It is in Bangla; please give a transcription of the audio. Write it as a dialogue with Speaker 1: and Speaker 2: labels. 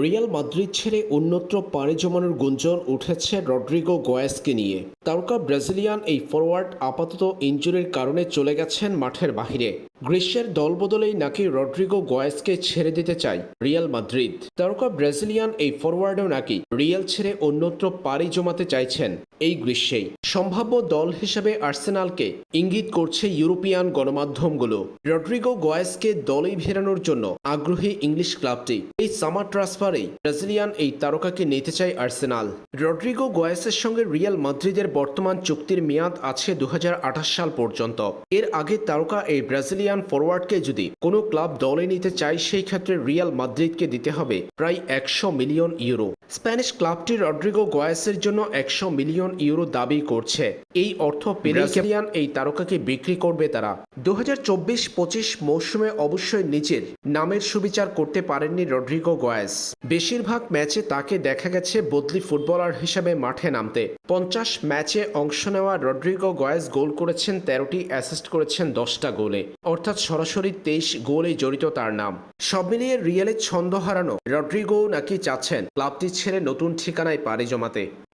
Speaker 1: রিয়াল মাদ্রিদ ছেড়ে অন্যত্র পাড়ি জমানোর গুঞ্জন উঠেছে রড্রিগো গোয়েসকে নিয়ে। তারকা ব্রাজিলিয়ান এই ফরওয়ার্ড আপাতত ইঞ্জুরির কারণে চলে গেছেন মাঠের বাহিরে। গ্রীষ্মের দলবদলেই নাকি রড্রিগো গোয়েসকে ছেড়ে দিতে চায় রিয়াল মাদ্রিদ। তারকা ব্রাজিলিয়ান এই ফরওয়ার্ডও নাকি রিয়াল ছেড়ে অন্যত্র পাড়ি জমাতে চাইছেন এই গ্রীষ্মেই। সম্ভাব্য দল হিসেবে আর্সেনালকে ইঙ্গিত করছে ইউরোপিয়ান গণমাধ্যমগুলো। রড্রিগো গোয়েসকে দলেই ভেরানোর জন্য আগ্রহী ইংলিশ ক্লাবটি। এই সামার ট্রান্সফারেই ব্রাজিলিয়ান এই তারকাকে নিতে চায় আর্সেনাল। রড্রিগো গোয়েসের সঙ্গে রিয়াল মাদ্রিদের বর্তমান চুক্তির মেয়াদ আছে দু হাজার আঠাশ সাল পর্যন্ত। এর আগে তারকা এই ব্রাজিলিয়ান ফরওয়ার্ডকে যদি কোনো ক্লাব দলে নিতে চায়, সেই ক্ষেত্রে রিয়াল মাদ্রিদকে দিতে হবে প্রায় একশো মিলিয়ন ইউরো। স্প্যানিশ ক্লাবটি রড্রিগো গোয়েসের জন্য একশো মিলিয়ন ইউরো দাবি করছে এই অর্থ পেলে ব্রাজিলিয়ান এই তারকাকে বিক্রি করবে তারা। দু হাজার চব্বিশ পঁচিশ মৌসুমে অবশ্যই নিজের নামের সুবিচার করতে পারেননি রড্রিগো গোয়েস। বেশিরভাগ ম্যাচে তাকে দেখা গেছে বদলি ফুটবলার হিসেবে মাঠে নামতে। পঞ্চাশ ম্যাচে অংশ নেওয়া রড্রিগো গোয়েস গোল করেছেন তেরোটি অ্যাসিস্ট করেছেন দশটা গোলে। অর্থাৎ সরাসরি তেইশ গোলে জড়িত তার নাম। সব মিলিয়ে রিয়ালের ছন্দ হারানো রড্রিগো নাকি চাচ্ছেন ক্লাবটি ছেড়ে নতুন ঠিকানায় পাড়ি জমাতে।